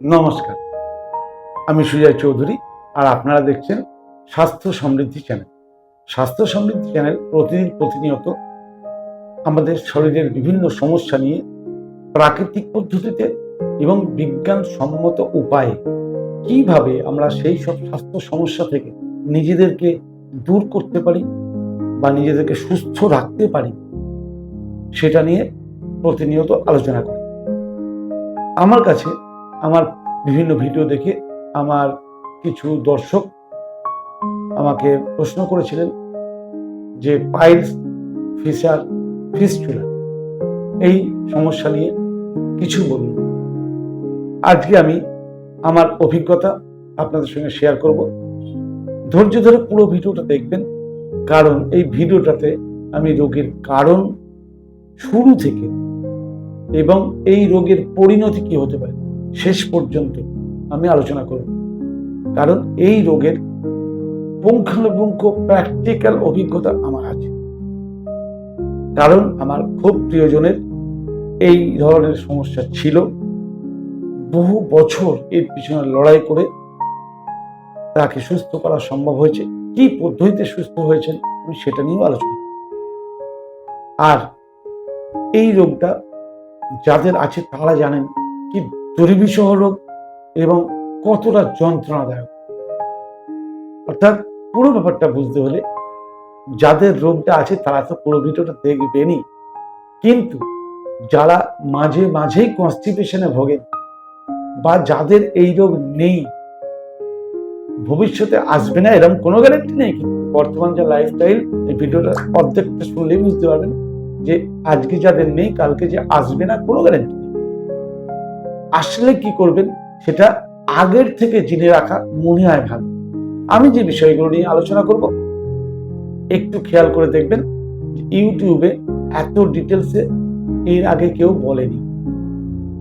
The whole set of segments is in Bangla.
নমস্কার। আমি সুজয় চৌধুরী আর আপনারা দেখছেন স্বাস্থ্য সমৃদ্ধি চ্যানেল। স্বাস্থ্য সমৃদ্ধি চ্যানেল প্রতিদিন প্রতিনিয়ত আমাদের শরীরের বিভিন্ন সমস্যা নিয়ে প্রাকৃতিক পদ্ধতিতে এবং বিজ্ঞানসম্মত উপায়ে কীভাবে আমরা সেই সব স্বাস্থ্য সমস্যা থেকে নিজেদেরকে দূর করতে পারি বা নিজেদেরকে সুস্থ রাখতে পারি, সেটা নিয়ে প্রতিনিয়ত আলোচনা করি। আমার কাছে আমার বিভিন্ন ভিডিও দেখে আমার কিছু দর্শক আমাকে প্রশ্ন করেছিলেন যে পাইলস ফিসার ফিস্টুলা এই সমস্যা নিয়ে কিছু বলুন। আজকে আমি আমার অভিজ্ঞতা আপনাদের সঙ্গে শেয়ার করব। ধৈর্য ধরে পুরো ভিডিওটা দেখবেন, কারণ এই ভিডিওটাতে আমি রোগের কারণ শুরু থেকে এবং এই রোগের পরিণতি কি হতে পারে শেষ পর্যন্ত আমি আলোচনা করব। কারণ এই রোগের পুঙ্খানুপুঙ্খ প্র্যাকটিক্যাল অভিজ্ঞতা আমার আছে। কারণ আমার খুব প্রিয়জনের এই ধরনের সমস্যা ছিল। বহু বছর এর পিছনে লড়াই করে তাকে সুস্থ করা সম্ভব হয়েছে। কি পদ্ধতিতে সুস্থ হয়েছেন আমি সেটা নিয়েও আলোচনা। আর এই রোগটা যাদের আছে তারা জানেন দুর্বিষহ রোগ এবং কতটা যন্ত্রণাদায়ক। অর্থাৎ পুরো ব্যাপারটা বুঝতে হলে যাদের রোগটা আছে তারা তো পুরো ভিডিওটা দেখবেনই। কিন্তু যারা মাঝে মাঝেই কনস্টিপেশনে ভোগেন বা যাদের এই রোগ নেই, ভবিষ্যতে আসবে না, এরকম কোনো গ্যারেন্টি নেই। কিন্তু বর্তমান যে লাইফস্টাইল এই ভিডিওটা অর্ধেকটা শুনলেই বুঝতে পারবেন যে আজকে যাদের নেই, কালকে যে আসবে না, কোনো গ্যারেন্টি আসলে কি করবেন সেটা আগের থেকে জেনে রাখা মনে হয় ভালো। আমি যে বিষয়গুলো নিয়ে আলোচনা করব, একটু খেয়াল করে দেখবেন ইউটিউবে এত ডিটেলসে এর আগে কেউ বলেনি।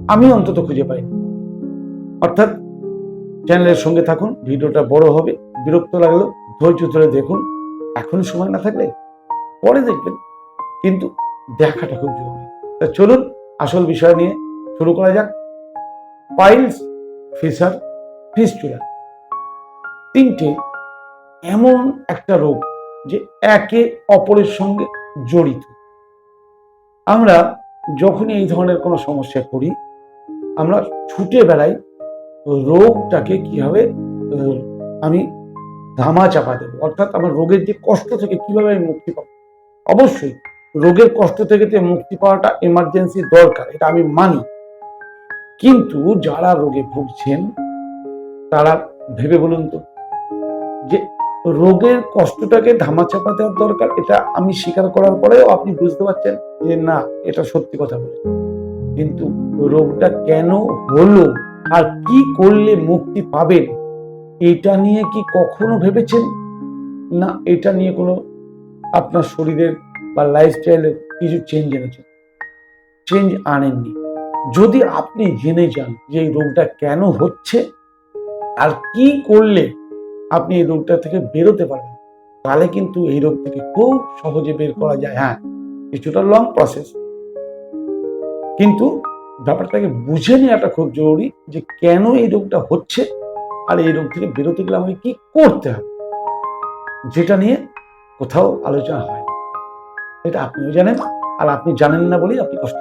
আমি অন্তত খুঁজে পাইনি। অর্থাৎ চ্যানেলের সঙ্গে থাকুন, ভিডিওটা বড় হবে, বিরক্ত লাগল, ধৈর্য ধরে দেখুন, এখন সময় না থাকলে পরে দেখবেন, কিন্তু দেখাটা খুব জরুরি। তা চলুন, আসল বিষয় নিয়ে শুরু করা যাক। পাইলস ফিসার ফিস্টুলা তিনটে এমন একটা রোগ যে একে অপরের সঙ্গে জড়িত। আমরা যখনই এই ধরনের কোনো সমস্যা করি, আমরা ছুটে বেড়াই রোগটাকে কীভাবে, আমি ধামা চাপা দেবো, অর্থাৎ আমার রোগের যে কষ্ট থেকে কীভাবে আমি মুক্তি পাবো। অবশ্যই রোগের কষ্ট থেকে তো মুক্তি পাওয়াটা এমার্জেন্সি দরকার, এটা আমি মানি। কিন্তু যারা রোগে ভুগছেন, তারা ভেবে বলুন তো, যে রোগের কষ্টটাকে ধামাচাপা দেওয়ার দরকার, এটা আমি স্বীকার করার পরেও আপনি বুঝতে পারছেন যে না, এটা সত্যি কথা বলে। কিন্তু রোগটা কেন হলো আর কি করলে মুক্তি পাবেন, এটা নিয়ে কি কখনো ভেবেছেন? না, এটা নিয়ে কোনো আপনার শরীরের বা লাইফস্টাইলের কিছু চেঞ্জ এনেছেন। চেঞ্জ আনেননি। যদি আপনি জেনে যান যে এই রোগটা কেন হচ্ছে আর কি করলে আপনি এই রোগটা থেকে বেরোতে পারবেন, তাহলে কিন্তু এই রোগ থেকে খুব সহজে বের করা যায় হ্যাঁ কিছুটা লং প্রসেস কিন্তু ব্যাপারটাকে বুঝে নেওয়াটা খুব জরুরি যে কেন এই রোগটা হচ্ছে আর এই রোগ থেকে বেরোতে গেলে আমাকে কি করতে হবে, যেটা নিয়ে কোথাও আলোচনা হয়। এটা আপনিও জানেন আর আপনি জানেন না বলেই আপনি কষ্ট।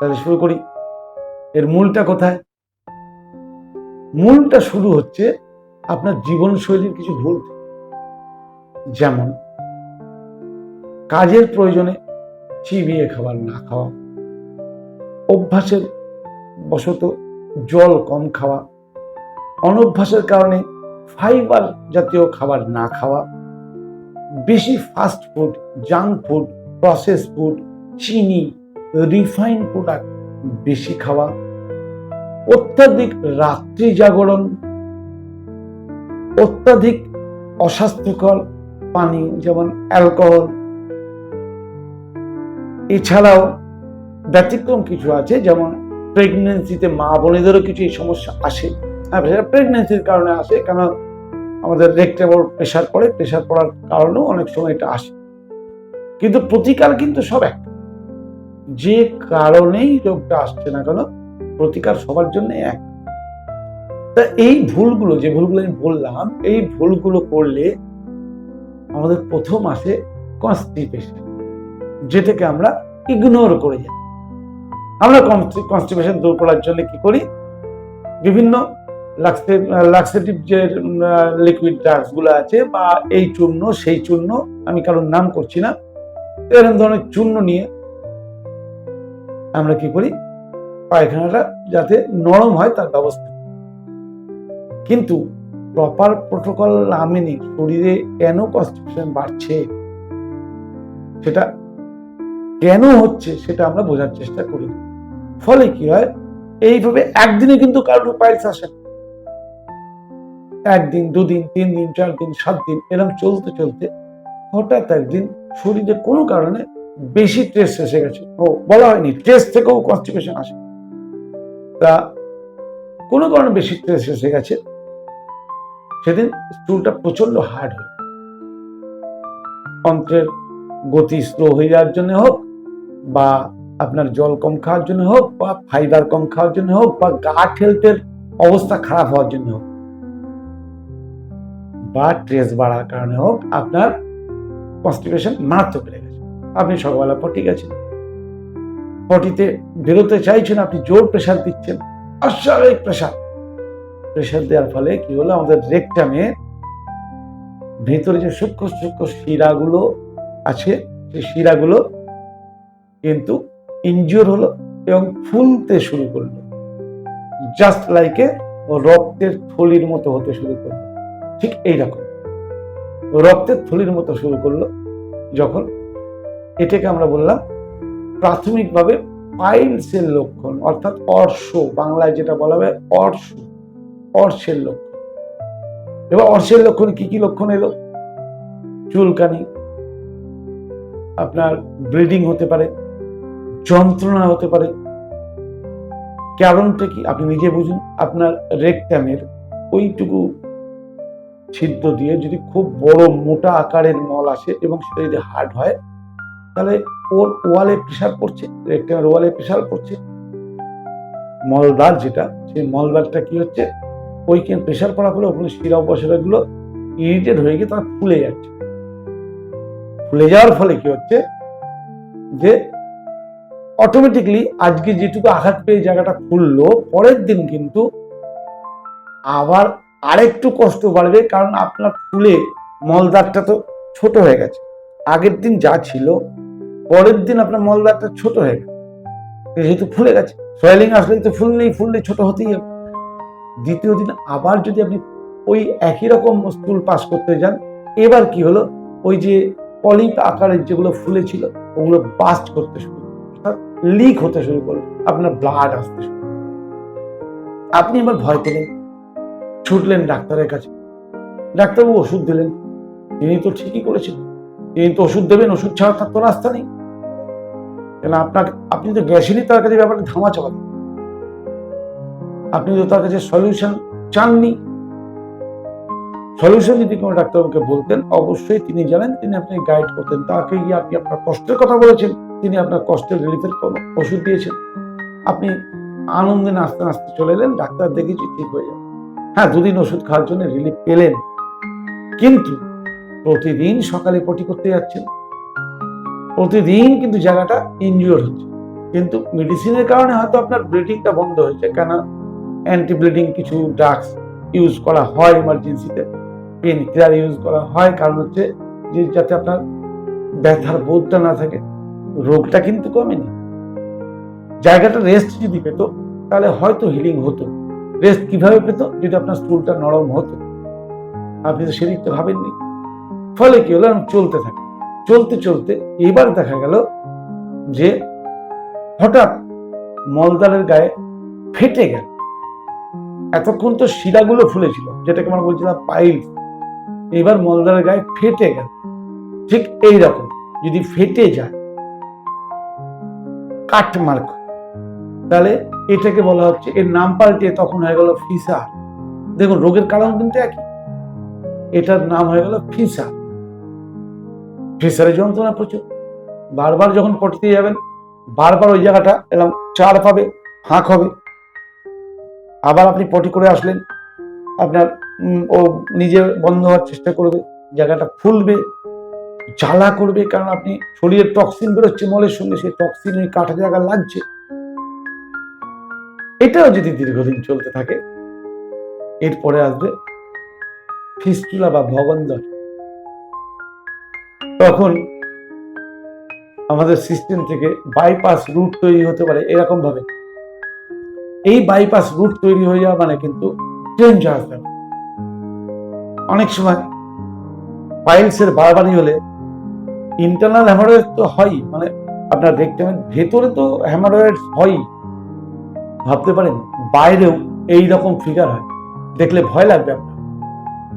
তাহলে শুরু করি। এর মূলটা কোথায়? মূলটা শুরু হচ্ছে আপনার জীবনশৈলীর কিছু ভুল। যেমন, কাজের প্রয়োজনে চিবিয়ে খাবার না খাওয়া, অভ্যাসের বশত জল কম খাওয়া, অনভ্যাসের কারণে ফাইবার জাতীয় খাবার না খাওয়া, বেশি fast food junk food process food চিনি রিফাইন প্রোডাক্ট বেশি খাওয়া, অত্যাধিক রাত্রি জাগরণ, অত্যাধিক অস্বাস্থ্যকর পানি যেমন অ্যালকোহল এছাড়াও ব্যতিক্রম কিছু আছে, যেমন প্রেগনেন্সিতে মা বোনেদেরও কিছু এই সমস্যা আসে। হ্যাঁ প্রেগনেন্সির কারণে আসে কেন আমাদের রেক্টে বড় প্রেশার পড়ে প্রেশার পড়ার কারণেও অনেক সময় এটা আসে। কিন্তু প্রতিকার কিন্তু সব এক। যে কারণেই রোগটা আসছে না কেন, প্রতিকার সবার জন্য এক। তা এই ভুলগুলো, যে ভুলগুলো আমি বললাম, এই ভুলগুলো করলে আমাদের প্রথম আসে কনস্টিপেশন যেটাকে আমরা ইগনোর করে যাই। আমরা কনস্টিপেশন দূর করার জন্য কি করি? বিভিন্ন লাক্সেটিভ যে লিকুইড ড্রাগসগুলো আছে বা এই চূর্ণ, সেই চূর্ণ, আমি কারোর নাম করছি না, এরকম ধরনের চূর্ণ নিয়ে আমরা কি করি? পায়খানাটা যাতে নরম হয় তার ব্যবস্থা কিন্তু প্রপার প্রোটোকল না মেনে শরীরে কেন কনস্টিপেশন বাড়ছে? সেটা কেন হচ্ছে সেটা আমরা বোঝার চেষ্টা করি। ফলে কি হয়? এইভাবে একদিনে কিন্তু কারোর পাইলস আসে। একদিন, দুদিন তিন দিন চার দিন সাত দিন এরকম চলতে চলতে হঠাৎ একদিন শরীরে কোনো কারণে বেশি স্ট্রেস এসে গেছে। ও, বলা হয়নি স্ট্রেস থেকেও কনস্টিপেশন আসে। তা, কোনো কারণে বেশি স্ট্রেস এসে গেছে, সেদিন স্টুলটা প্রচণ্ড হার্ড হয় অন্ত্রের গতি স্লো হয়ে যাওয়ার জন্য হোক, বা আপনার জল কম খাওয়ার জন্য হোক, বা ফাইবার কম খাওয়ার জন্য হোক, বা গাট হেলথের অবস্থা খারাপ হওয়ার জন্য হোক, বা ট্রেস বাড়ার কারণে হোক, আপনার কনস্টিপেশন মারাত্মক গেছে। আপনি সকালবেলা পটি গেছেন। পটিতে বেরোতে চাইছেন, আপনি জোর প্রেশার দিচ্ছেন। অস্বাভাবিক প্রেশার। প্রেশার দেওয়ার ফলে কি হলো? আমাদের রেকটামে ভেতরে যে সূক্ষ্ম সূক্ষ্ম শিরাগুলো আছে, সেই শিরাগুলো কিন্তু ইনজিওর হলো এবং ফুলতে শুরু করল। জাস্ট লাইকে রক্তের থলির মতো হতে শুরু করল। ঠিক এইরকম। রক্তের থলির মতো শুরু করল যখন এটাকে আমরা বললাম প্রাথমিকভাবে পাইলসের লক্ষণ, অর্থাৎ অর্শ, বাংলায় যেটা বলা হয় অর্শ, অর্শের লক্ষণ। এবার অর্শের লক্ষণ কি কি লক্ষণ এলো? চুলকানি, আপনার ব্লিডিং হতে পারে, যন্ত্রণা হতে পারে। কারণটা কি? আপনি নিজে বুঝুন, আপনার রেকটামের ওইটুকু ছিদ্র দিয়ে যদি খুব বড় মোটা আকারের মল আসে এবং সেটা যদি হার্ড হয় তাহলে ওর ওয়ালে প্রেশার পড়ছে রেকটামের ওয়ালে প্রেশার পড়ছে। মলবার যেটা, সেই মলবারটা কি হচ্ছে? ওইখানে প্রেশার পড়ার ফলে ওখানে শিরা উপশিরাগুলো ইরিটেড হয়ে গিয়ে তারা ফুলে যাচ্ছে। ফুলে যাওয়ার ফলে কি হচ্ছে? যে অটোমেটিকলি আজকে যেটুকু আঘাত পেয়ে জায়গাটা খুললো, পরের দিন কিন্তু আবার আরেকটু কষ্ট বাড়বে, কারণ আপনার ফুলে মলদারটা তো ছোট হয়ে গেছে। আগের দিন যা ছিল পরের দিন আপনার মলদারটা ছোট হয়ে গেছে যেহেতু ফুলে গেছে। সয়েলিং আসলেই তো ফুল নেই ফুললেই ফুললে ছোট হতেই হবে। দ্বিতীয় দিন আবার যদি আপনি ওই একই রকম স্কুল পাস করতে যান, এবার কি হলো? ওই যে পলিপ আকারের যেগুলো ফুলে ছিল, ওগুলো বাস্ট করতে শুরু লিক হতে শুরু করল। আপনার ব্লাড আসতে শুরু আপনি এবার ভয় পেলেন। ছুটলেন ডাক্তারের কাছে। ডাক্তারবাবু ওষুধ দিলেন। তিনি তো ঠিকই করেছেন তিনি তো ওষুধ দেবেন, ওষুধ ছাড়া তার তো রাস্তা নেই। কেন আপনার, আপনি তো গেছেনই তার কাছে ব্যাপারে ধামা চালাতে আপনি তো তার কাছে সলিউশন চাননি। সলিউশন যদি কোনো ডাক্তারবাবুকে বলতেন, অবশ্যই তিনি জানেন, তিনি আপনি গাইড করতেন। তাকে গিয়ে আপনি আপনার কষ্টের কথা বলেছেন, তিনি আপনার কষ্টের রিলিফের ওষুধ দিয়েছেন। আপনি আনন্দে নাচতে নাচতে চলে এলেন, ডাক্তার দেখেছি ঠিক হয়ে যাবে হ্যাঁ দুদিন ওষুধ খাওয়ার জন্য রিলিফ পেলেন। কিন্তু প্রতিদিন সকালে পটি করতে যাচ্ছেন। প্রতিদিন কিন্তু জায়গাটা ইনজিওর হচ্ছে। কিন্তু মেডিসিনের কারণে হয়তো আপনার ব্লিডিংটা বন্ধ হয়েছে কেন অ্যান্টি ব্লিডিং কিছু ড্রাগস ইউজ করা হয় ইমার্জেন্সিতে পেন কিলার ইউজ করা হয়, কারণ হচ্ছে যে যাতে আপনার ব্যথার বোধটা না থাকে, রোগটা কিন্তু কমেনি। জায়গাটা রেস্ট যদি পেত, তাহলে হয়তো হিলিং হতো। রেস্ট কীভাবে পেত? যদি আপনার স্টুলটা নরম হতো। আপনি তো সেদিক তো ভাবেননি। ফলে কি হলো? চলতে থাকি। চলতে চলতে এবার দেখা গেল যে হঠাৎ মলদারের গায়ে ফেটে গেল। এতক্ষণ তো শিরাগুলো ফুলেছিল, যেটাকে আমরা বলছিলাম পাইল। এবার মলদারের গায়ে ফেটে গেল। ঠিক এই রকম যদি ফেটে যায়, কাট মার্ক। তাহলে এটাকে বলা হচ্ছে, এর নাম পাল্টে তখন হয়ে গেল ফিসার। দেখুন, রোগের কারণ কিন্তু একই। এটার নাম হয়ে গেল ফিসারের যন্ত্রণা প্রচুর। বারবার যখন পটিতে যাবেন, বারবার ওই জায়গাটা এরকম চার পাবে ফাঁক হবে। আবার আপনি পটি করে আসলেন, আপনার ও নিজে বন্ধ হওয়ার চেষ্টা করবে, জায়গাটা ফুলবে, জ্বালা করবে, কারণ আপনি শরীরে টক্সিন বেরোচ্ছে, মলের সঙ্গে সেই টক্সিন ওই কাটা জায়গা লাগছে। এটাও যদি দীর্ঘদিন চলতে থাকে, এরপরে আসবে ফিস্টুলা বা ভগন্দর তখন আমাদের সিস্টেম থেকে বাইপাস রুট তৈরি হতে পারে এরকম ভাবে এই বাইপাস রুট তৈরি হয়ে যাওয়া মানে কিন্তু ডেঞ্জারাস ব্যাপার অনেক সময় পাইলসের বাড়াবাড়ি হলে ইন্টারনাল হ্যামারয়েড তো হয়ই মানে আপনার দেখতে পাবেন ভেতরে তো হ্যামারয়েড হয়ই। ভাবতে পারেন, বাইরেও এই রকম ফিগার হয়। দেখলে ভয় লাগবে আপনার।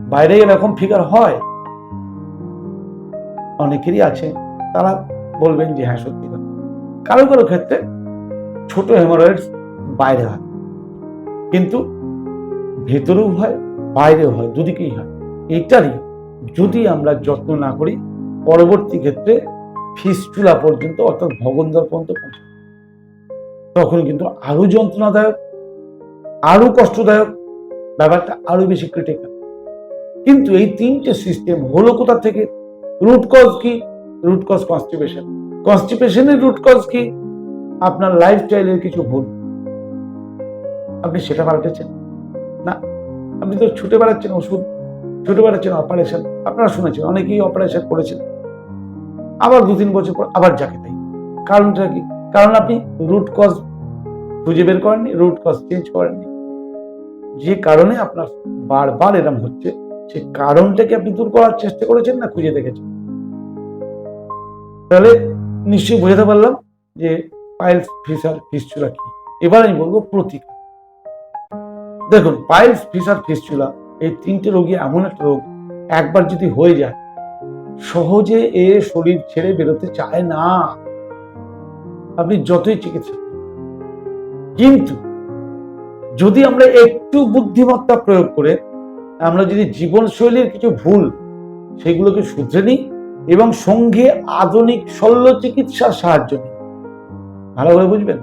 বাইরে এরকম ফিগার হয়। অনেকেরই আছে, তারা বলবেন যে হ্যাঁ সত্যি কথা। কারও কারও ক্ষেত্রে ছোট হেমোরয়েডস বাইরে হয়। কিন্তু ভেতরেও হয়, বাইরেও হয়, দুদিকেই হয়। এটারই যদি আমরা যত্ন না করি, পরবর্তী ক্ষেত্রে ফিস্টুলা পর্যন্ত, অর্থাৎ ভগন্দর পর্যন্ত পৌঁছে তখন কিন্তু আরও যন্ত্রণাদায়ক আরও কষ্টদায়ক, ব্যাপারটা আরও বেশি ক্রিটিক্যাল কিন্তু এই তিনটে সিস্টেম হলো কোথা থেকে? রুট কজ কি? রুট কজ কনস্টিপেশন কনস্টিপেশনের রুট কজ কি? আপনার লাইফস্টাইলের কিছু ভুল। আপনি সেটা পাল্টেছেন। না, আপনি তো ছুটে বেড়াচ্ছেন ওষুধ, ছুটে বেড়াচ্ছেন অপারেশন আপনারা শুনেছেন, অনেকেই অপারেশন করেছেন। আবার দু তিন বছর পর আবার যাকে তাই কারণটা কি? কারণ আপনি রুট কজ খুঁজে বের করেননি রুট কজ চেঞ্জ করেননি। যে কারণে আপনার বারবার এরম হচ্ছে, সে কারণটাকে আপনি দূর করার চেষ্টা করেছেন না খুঁজে দেখেছেন? তাহলে নিশ্চয়ই বোঝাতে পারলাম যে পাইলস ফিসার ফিস্চুলা কি। এবার আমি বলব প্রতিকার। দেখুন পাইলস ফিসার ফিস্চুলা এই তিনটে রোগী এমন একটা রোগ, একবার যদি হয়ে যায়, সহজে এ শরীর ছেড়ে বেরোতে চায় না। আপনি যতই চিকিৎসা কিন্তু যদি আমরা একটু বুদ্ধিমত্তা প্রয়োগ করে আমরা যদি জীবনশৈলীর কিছু ভুল সেগুলোকে শুধরে নিই এবং সঙ্গে আধুনিক শল্য চিকিৎসার সাহায্য নিই। ভালোভাবে বুঝবেন?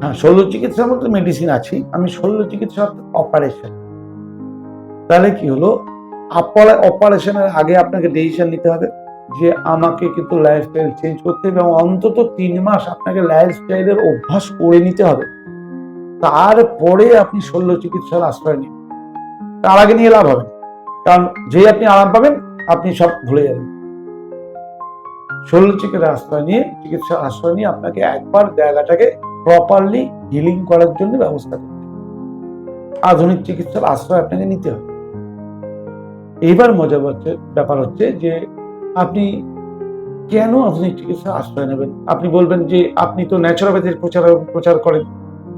হ্যাঁ শল্য চিকিৎসার মধ্যে মেডিসিন আছে আমি শল্য চিকিৎসা অপারেশন তাহলে কি হলো? অপারেশনের আগে আপনাকে ডিসিশন নিতে হবে যে আমাকে কিন্তু লাইফস্টাইল চেঞ্জ করতে হবে এবং অন্তত তিন মাস আপনাকে লাইফস্টাইলের অভ্যাস করে নিতে হবে। তারপরে আপনি শল্য চিকিৎসার আশ্রয় নিন। তার আগে নিয়ে লাভ হবে কারণ যেই আপনি আরাম পাবেন, আপনি সব ভুলে যাবেন। শল্য চিকিৎসার আশ্রয় নিয়ে চিকিৎসার আশ্রয় নিয়ে আপনাকে একবার জায়গাটাকে প্রপারলি হিলিং করার জন্য ব্যবস্থা করতে আধুনিক চিকিৎসার আশ্রয় আপনাকে নিতে হবে। এইবার মজা হচ্ছে, ব্যাপার হচ্ছে যে আপনি কেন আধুনিক চিকিৎসা আশ্রয় নেবেন? আপনি বলবেন যে আপনি তো ন্যাচুরোপ্যাথির প্রচার প্রচার করেন।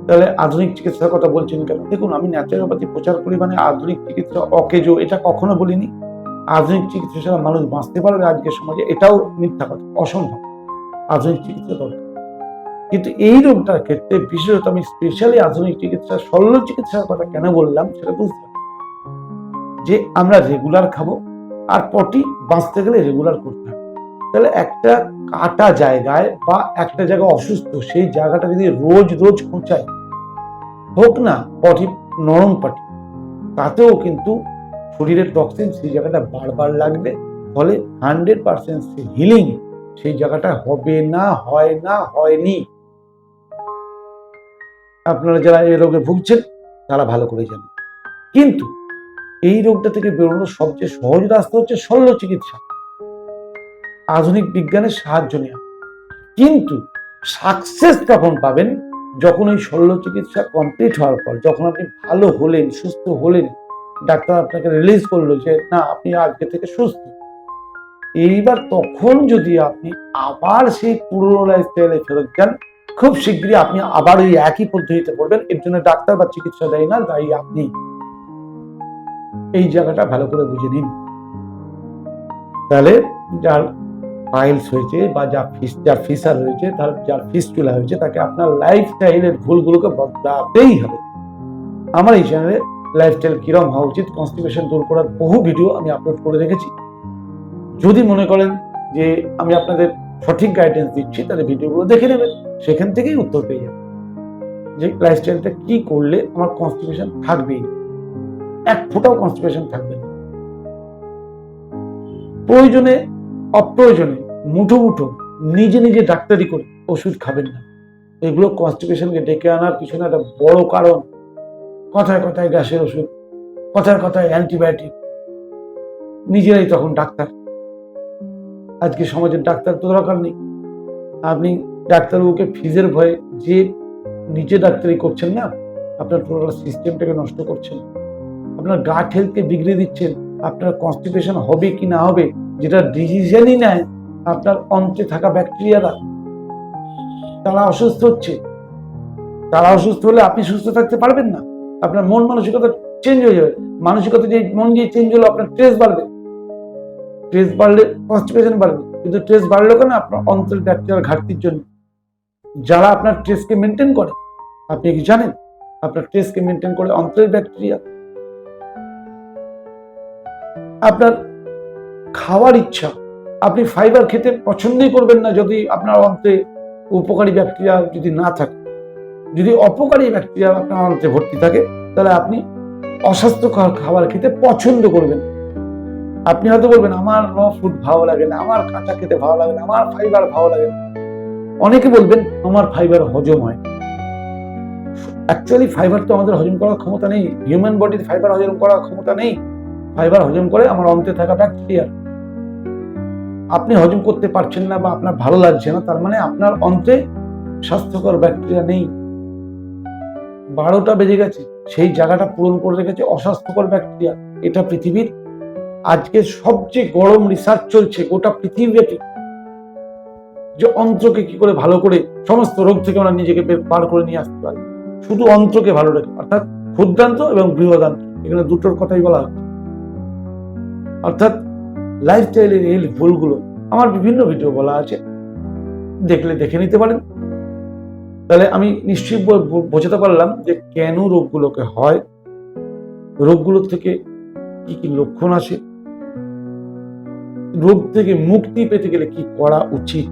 তাহলে আধুনিক চিকিৎসার কথা বলছেন কেন? দেখুন, আমি ন্যাচুরোপ্যাথি প্রচার করি মানে আধুনিক চিকিৎসা অকেজো, এটা কখনো বলিনি। আধুনিক চিকিৎসা ছাড়া মানুষ বাঁচতে পারবে আজকের সমাজে, এটাও মিথ্যা কথা, অসম্ভব। আধুনিক চিকিৎসা দরকার। কিন্তু এই রোগটার ক্ষেত্রে বিশেষত আমি স্পেশালি আধুনিক চিকিৎসা শল্য চিকিৎসার কথা কেন বললাম সেটা বুঝতে যে আমরা রেগুলার খাব আর পটি বাঁচতে গেলে রেগুলার করতে হবে। তাহলে একটা কাটা জায়গায় বা একটা জায়গা অসুস্থ, সেই জায়গাটা যদি রোজ রোজ খোঁচায় হোক না, পটি নরম পটি, তাতেও কিন্তু শরীরের টক্সিন সেই জায়গাটা বারবার লাগবে, ফলে হান্ড্রেড পার্সেন্ট হিলিং সেই জায়গাটা হবে না, হয় না, হয়নি। আপনারা যারা এই রোগে ভুগছেন, তারা ভালো করে জানেন। কিন্তু এই রোগটা থেকে বেরোনোর সবচেয়ে সহজ রাস্তা হচ্ছে শল্য চিকিৎসা আধুনিক বিজ্ঞানের সাহায্য নেওয়া কিন্তু সাকসেস তখন পাবেন যখন ওই শল্য চিকিৎসা কমপ্লিট হওয়ার পর, যখন আপনি ভালো হলেন, সুস্থ হলেন ডাক্তার আপনাকে রিলিজ করল যে, না, আপনি আজকে থেকে সুস্থ। এইবার তখন যদি আপনি আবার সেই পুরনো লাইফস্টাইলে ফেরত যান, খুব শীঘ্রই আপনি আবার ওই একই পদ্ধতিতে পড়বেন। এর জন্য ডাক্তার বা চিকিৎসা দেয় না দায়ী আপনি এই জায়গাটা ভালো করে বুঝে নিন। তাহলে যার পাইলস হয়েছে বা যা ফিস যার ফিসার হয়েছে তার যার ফিস চুলা হয়েছে, তাকে আপনার লাইফস্টাইলের ভুলগুলোকে বদলাতেই হবে। আমার এই চ্যানেলে লাইফস্টাইল কিরম হওয়া উচিত কনস্টিপেশন দূর করার বহু ভিডিও আমি আপলোড করে রেখেছি যদি মনে করেন যে আমি আপনাদের সঠিক গাইডেন্স দিচ্ছি, তাহলে ভিডিওগুলো দেখে নেবেন, সেখান থেকেই উত্তর পেয়ে যাবেন। যে লাইফস্টাইলটা কি করলে আমার কনস্টিপেশন থাকবেই? এক ফোঁটাও কনস্টিপেশন থাকবে প্রয়োজনে, অপ্রয়োজনে, মুঠো মুঠো, নিজে নিজে ডাক্তারি করে ওষুধ খাবেন না। এগুলো কনস্টিপেশনকে ডেকে আনার পিছনে একটা বড় কারণ কথায় কথায় গ্যাসের ওষুধ, কথায় কথায় অ্যান্টিবায়োটিক। নিজেরাই তখন ডাক্তার। আজকে সমাজের ডাক্তার তো দরকার নেই। আপনি ডাক্তারবাবুকে ফিজের ভয়ে যে নিজে ডাক্তারি করছেন না, আপনার টোটাল সিস্টেমটাকে নষ্ট করছেন। আপনার গাট হেলথকে বিগড়ে দিচ্ছেন, আপনার কনস্টিপেশন হবে কি না হবে, যেটা ডিসিশনই নেয় আপনার অন্তে থাকা ব্যাকটেরিয়ারা তারা অসুস্থ হচ্ছে। তারা অসুস্থ হলে আপনি সুস্থ থাকতে পারবেন না। আপনার মন মানসিকতা চেঞ্জ হয়ে যাবে। মানসিকতা যে মন যে চেঞ্জ হলো, আপনার স্ট্রেস বাড়বে। স্ট্রেস বাড়লে কনস্টিপেশন বাড়বে। কিন্তু স্ট্রেস বাড়লো কেন? আপনার অন্তর ব্যাকটেরিয়ার ঘাটতির জন্য। যারা আপনার স্ট্রেসকে মেনটেন করে, আপনি কি জানেন? আপনার স্ট্রেসকে মেনটেন করে অন্তরের ব্যাকটেরিয়া আপনার খাওয়ার ইচ্ছা। আপনি ফাইবার খেতে পছন্দই করবেন না যদি আপনার অন্তে উপকারী ব্যাকটেরিয়া যদি না থাকে। যদি অপকারী ব্যাকটেরিয়া আপনার অন্তে ভর্তি থাকে, তাহলে আপনি অস্বাস্থ্যকর খাবার খেতে পছন্দ করবেন। আপনি হয়তো বলবেন, আমার র ফুড ভালো লাগে না, আমার কাঁচা খেতে ভালো লাগে না, আমার ফাইবার ভালো লাগে না। অনেকে বলবেন আমার ফাইবার হজম হয় অ্যাকচুয়ালি ফাইবার তো আমাদের হজম করার ক্ষমতা নেই। হিউম্যান বডির ফাইবার হজম করার ক্ষমতা নেই। ফাইবার হজম করে আমার অন্তে থাকা ব্যাকটেরিয়া আপনি হজম করতে পারছেন না বা আপনার ভালো লাগছে না, তার মানে আপনার অন্তে স্বাস্থ্যকর ব্যাকটেরিয়া নেই। বারোটা বেজে গেছে, সেই জায়গাটা পূরণ করে রেখেছে অস্বাস্থ্যকর ব্যাকটেরিয়া। এটা পৃথিবীর আজকে সবচেয়ে গরম রিসার্চ চলছে গোটা পৃথিবীব্যাপী। যে অন্ত্রকে কি করে ভালো করে সমস্ত রোগ থেকে আমরা নিজেকে পার করে নিয়ে আসতে পারি। শুধু অন্ত্রকে ভালো রেখে, অর্থাৎ ক্ষুদ্রান্ত এবং বৃহদান্ত, এখানে দুটোর কথাই বলা হচ্ছে। অর্থাৎ লাইফস্টাইলের এই ভুলগুলো আমার বিভিন্ন ভিডিও বলা আছে, দেখলে দেখে নিতে পারেন। তাহলে আমি ব- বোঝাতে পারলাম যে কেন রোগগুলোকে হয়, রোগগুলোর থেকে কি কি লক্ষণ আসে, রোগ থেকে মুক্তি পেতে গেলে কি করা উচিত?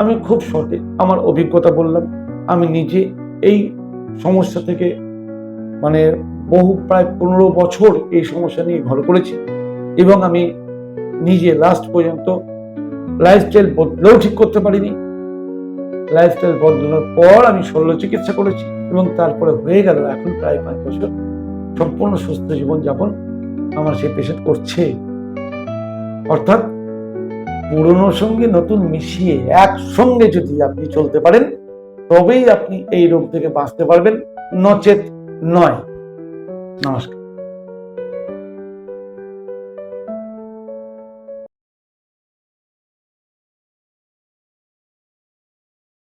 আমি খুব শর্টে আমার অভিজ্ঞতা বললাম, আমি নিজে এই সমস্যা থেকে মানে বহু প্রায় পনেরো বছর এই সমস্যা নিয়ে ঘর করেছি এবং আমি নিজে লাস্ট পর্যন্ত লাইফস্টাইল বদলেও ঠিক করতে পারিনি। লাইফস্টাইল বদলানোর পর আমি শল্য চিকিৎসা করেছি এবং তারপরে হয়ে গেল এখন প্রায় পাঁচ বছর সম্পূর্ণ সুস্থ জীবনযাপন আমার সে পেশেন্ট করছে। অর্থাৎ পুরনোর সঙ্গে নতুন মিশিয়ে একসঙ্গে যদি আপনি চলতে পারেন, তবেই আপনি এই রোগ থেকে বাঁচতে পারবেন। নচেত নয়। নমস্কার।